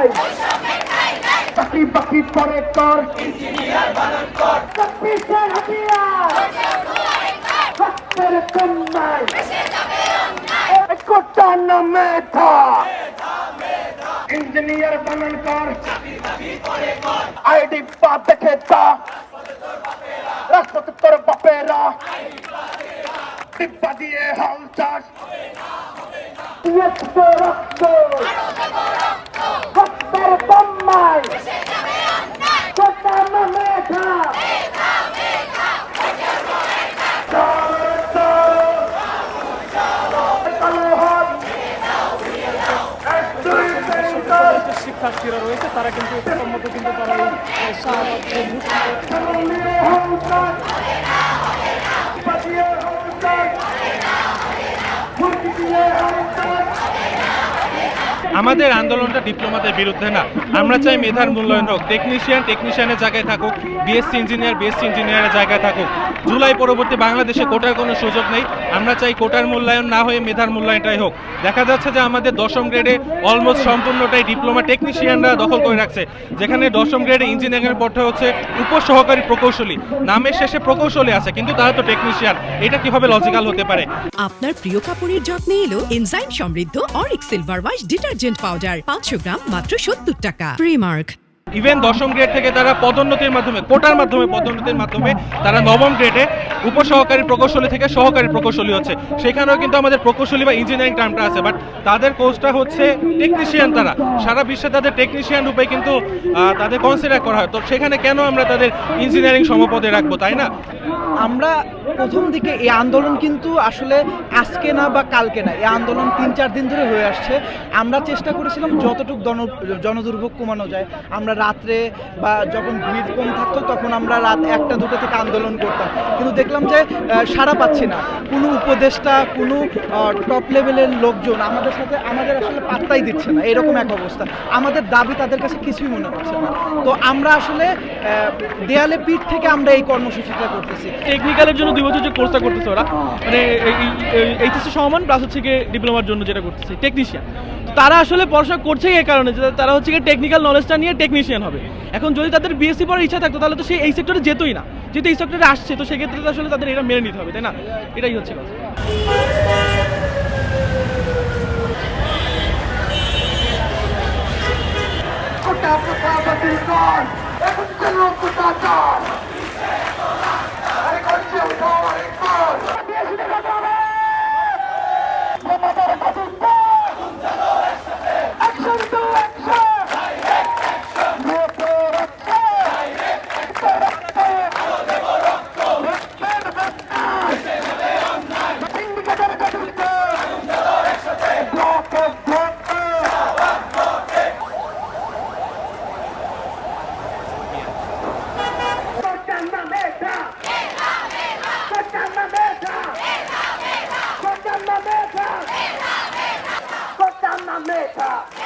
নাই বাকি বাকি পরে কর। চব্বিশের হাতিয়ার। রক্তের কন্যায়। কোটা না মেধা ইঞ্জিনিয়ার বানান কর। আইডি পা দেখে তোর বাপেরা। টিপ্পা দিয়ে হাল চাষ। রক্ত রক্তের বম্মাই কোটা না মেধা কালো হাত এক দুই তিন চার যে শিক্ষার্থীরা রয়েছে তারা কিন্তু সম্মত কিন্তু তারা এই শাহবাগ যে মুসলিম কালো হাল চাষ টিপ্পা দিয়ে হাল চাষ মুরগি দিয়ে হাল চাষ আমাদের আন্দোলনটা ডিপ্লোমাদের বিরুদ্ধে না। আমরা চাই মেধার মূল্যায়ন হোক। টেকনিশিয়ান টেকনিশিয়ানের জায়গায় থাকুক বিএসসি ইঞ্জিনিয়ার বিএসসি ইঞ্জিনিয়ারের জায়গায় থাকুক। জুলাই পরবর্তী বাংলাদেশে কোটার কোনো সুযোগ নেই। আমরা চাই কোটার মূল্যায়ন না হয়ে মেধার মূল্যায়নটাই হোক। দেখা যাচ্ছে যে আমাদের দশম গ্রেডে অলমোস্ট সম্পূর্ণটাই ডিপ্লোমা টেকনিশিয়ানরা দখল করে রাখছে। যেখানে দশম গ্রেডে ইঞ্জিনিয়ারিংয়ের পড়তে হচ্ছে উপসহকারী প্রকৌশলী। নামের শেষে প্রকৌশলী আছে, কিন্তু তারা তো টেকনিশিয়ান এটা কীভাবে লজিক্যাল হতে পারে? আপনার প্রিয় কাপড়ের যত্নে এলো এনজাইম সমৃদ্ধ অরিক সিলভার ওয়াশ ডিটারজেন্ট পাউডার, পাঁচশো গ্রাম মাত্র সত্তর টাকা। প্রিমার্ক ইভেন দশম গ্রেড থেকে তারা পদোন্নতির মাধ্যমে, কোটার মাধ্যমে, পদোন্নতির মাধ্যমে তারা নবম গ্রেডে উপসহকারী প্রকৌশলী থেকে সহকারী প্রকৌশলী হচ্ছে। সেখানেও কিন্তু আমাদের প্রকৌশলী বা ইঞ্জিনিয়ারিং টার্মটা আছে বাট তাদের কোর্সটা হচ্ছে টেকনিশিয়ান তারা। সারা বিশ্বে তাদের টেকনিশিয়ান রূপে কিন্তু তাদের কনসিডার করা হয়। তো সেখানে কেন আমরা তাদের ইঞ্জিনিয়ারিং সমপদে রাখব, তাই না? আমরা প্রথম দিকে এই আন্দোলন কিন্তু আসলে আজকে না বা কালকে না, এই আন্দোলন তিন চার দিন ধরে হয়ে আসছে। আমরা চেষ্টা করেছিলাম যতটুকু জন, জনদুর্ভোগ কমানো যায়। আমরা রাত্রে বা যখন ভিড় কম থাকতো, তখন আমরা রাত একটা দুটো থেকে আন্দোলন করতাম। কিন্তু দেখলাম যে সাড়া পাচ্ছি না। কোনো উপদেষ্টা, কোনো টপ লেভেলের লোকজন আমাদের সাথে, আমাদের আসলে পাত্তাই দিচ্ছে না। এরকম এক অবস্থা। আমাদের দাবি তাদের কাছে কিছুই মনে হচ্ছে না। তো আমরা আসলে দেয়ালে পিঠ থেকে আমরা এই কর্মসূচিটা করতেছি। টেকনিক্যালের জন্য দুই বছর যে কোর্সটা করতেছে ওরা মানে এইচএসসি সমান প্লাস হচ্ছে গিয়ে ডিপ্লোমার জন্য যেটা করতেছে টেকনিশিয়ান তারা আসলে পড়াশোনা করছেই এই কারণে, যে তারা হচ্ছে গিয়ে টেকনিক্যাল নলেজটা নিয়ে টেকনিশিয়ান হবে। এখন যদি তাদের বিএসসি পড়ার ইচ্ছা থাকতো, তাহলে তো সে এই সেক্টরে যেতই না। যেহেতু এই স্টকটা আসছে, তো সেক্ষেত্রে আসলে তাদের এটা মেনে নিতে হবে, তাই না? এটাই হচ্ছে কথা। make up.